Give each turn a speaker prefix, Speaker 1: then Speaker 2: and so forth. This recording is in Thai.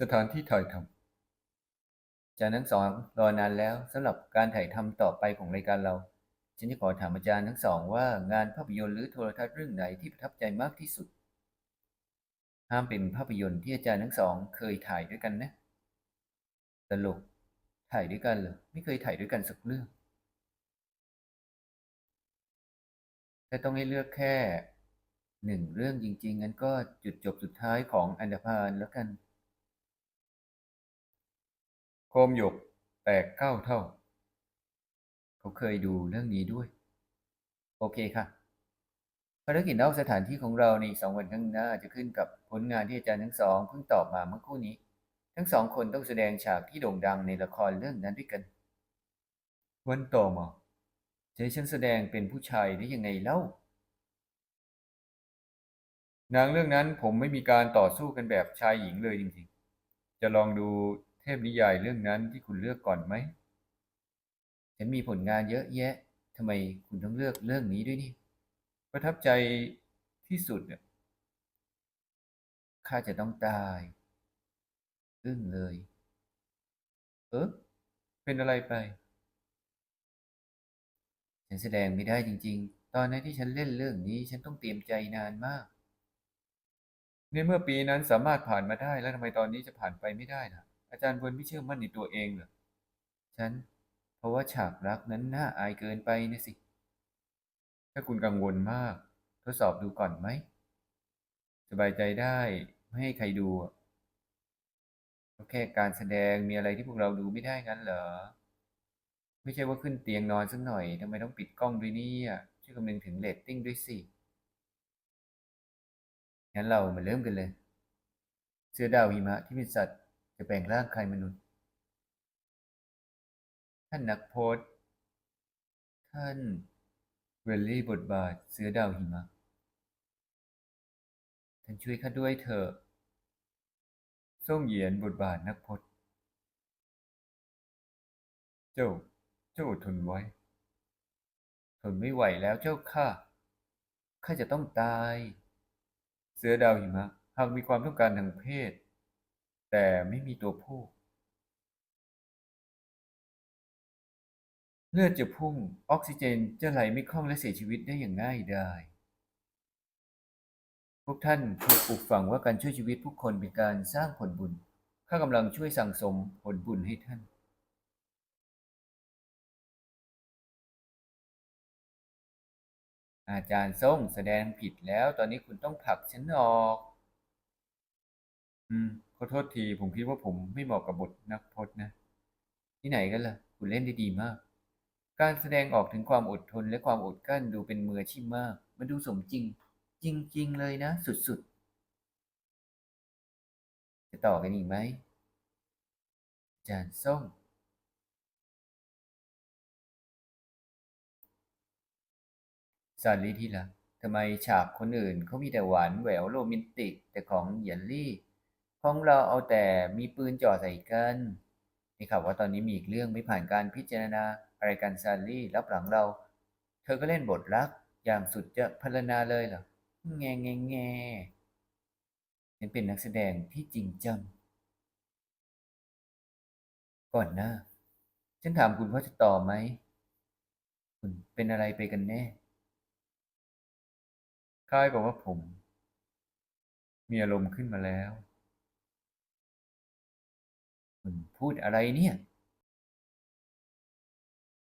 Speaker 1: สถานที่ถ่ายทำอาจารย์ทั้งสองรอนานแล้วสำหรับการถ่ายทำต่อไปของรายการเรา ฉันจะขอถามอาจารย์ทั้งสองว่างานภาพยนตร์หรือโทรทัศน์เรื่องไหนที่ประทับใจมากที่สุด ห้ามเป็นภาพยนตร์ที่อาจารย์ทั้งสอง เคยถ่ายด้วยกันนะตลกถ่ายด้วยกันเหรอไม่เคยถ่ายด้วยกันสักเรื่องถ้าต้องให้เลือกแค่หนึ่งเรื่องจริง ๆ งั้นก็จุดจบสุดท้ายของอันดาพานแล้วกัน โคมหยกแตกเก้าเท่า เขาเคยดูเรื่องนี้ด้วย โอเคค่ะภารกิจนอกสถานที่ของเราในสองวันข้างหน้าจะขึ้นกับผลงานที่อาจารย์ทั้งสองเพิ่งตอบมาเมื่อคู่นี้ ทั้งสองคนต้องแสดงฉากที่โด่งดังในละครเรื่องนั้นด้วยกัน วันต่อมาจะให้ฉันแสดงเป็นผู้ชายได้ยังไงเล่าหนังเรื่องนั้นผมไม่มีการต่อสู้กันแบบชายหญิงเลยจริงๆ จะลองดู พนิยายเรื่องนั้นที่คุณเลือกก่อนไหม ฉันมีผลงานเยอะแยะทำไมคุณต้องเลือกเรื่องนี้ด้วยนี่ ประทับใจที่สุดเนี่ยข้าจะต้องตายอึ้งเลย เออเป็นอะไรไป ฉันแสดงไม่ได้จริง ๆ ตอนนั้นที่ฉันเล่นเรื่องนี้ ฉันต้องเตรียมใจนานมากในเมื่อปีนั้นสามารถผ่านมาได้แล้วทำไมตอนนี้จะผ่านไปไม่ได้ล่ะ อาจารย์เวิร์นไม่เชื่อมั่นในตัวเองเหรอ ฉัน เพราะว่าฉากรักนั้นน่าอายเกินไปนะสิ ถ้าคุณกังวลมาก ทดสอบดูก่อนไหม สบายใจได้ ไม่ให้ใครดูแค่การแสดงมีอะไรที่พวกเราดูไม่ได้งั้นเหรอ ไม่ใช่ว่าขึ้นเตียงนอนสักหน่อยทำไมต้องปิดกล้องด้วยนี่ช่วยคำนึงถึงเรตติ้งด้วยสิงั้นเรามาเริ่มกันเลย เสือดาวหิมะที่เป็นสัตว์ จะแปลงร่างใครมนุษย์ ท่านนักโพสต์ท่านเวลลี่บทบาทเสือดาวหิมะ ท่านช่วยข้าด้วยเถอะส้มเหยียนบทบาทนักพจน์ เจ้า เจ้าอดทนไว้ ทนไม่ไหวแล้วเจ้าข้า ข้าจะต้องตาย เสือดาวหิมะ หากมีความต้องการทางเพศ แต่ไม่มีตัวผู้ เลือดจะพุ่ง ออกซิเจนจะไหลไม่คล่องและเสียชีวิตได้อย่างง่ายดายพวกท่านถูกปลูกฝังว่าการช่วยชีวิตผู้คนเป็นการสร้างผลบุญ ข้ากำลังช่วยสั่งสมผลบุญให้ท่านอาจารย์ส่งแสดงผิดแล้ว ตอนนี้คุณต้องผลักฉันออก อืม ขอโทษทีผมคิดว่าผมไม่เหมาะกับบทนักพจน์นะ ที่ไหนกันล่ะ คุณเล่นได้ดีมาก การแสดงออกถึงความอดทนและความอดกลั้นดูเป็นมืออาชีพมาก มันดูสมจริง จริง ๆ เลยนะ สุดๆ จะต่อกันอีกไหมจารย์ส้มสาลีที่ละทำไมฉากคนอื่นเขามีแต่หวานแหววโรแมนติก แต่ของเหยียนลี่ ของเราเอาแต่มีปืนจ่อใส่กันนี่ข่าวว่าตอนนี้มีอีกเรื่องไม่ผ่านการพิจารณาอะไรกันซาลี่รับหลังเรา เธอก็เล่นบทรัก อย่างสุดจะพรรณนาเลยเหรอแงแงแงฉันเป็นนักแสดงที่จริงจัง ก่อนหน้า ฉันถามคุณว่าจะต่อไหม คุณเป็นอะไรไปกันแน่คล้ายกับว่าผม มีอารมณ์ขึ้นมาแล้ว พูดอะไรเนี่ย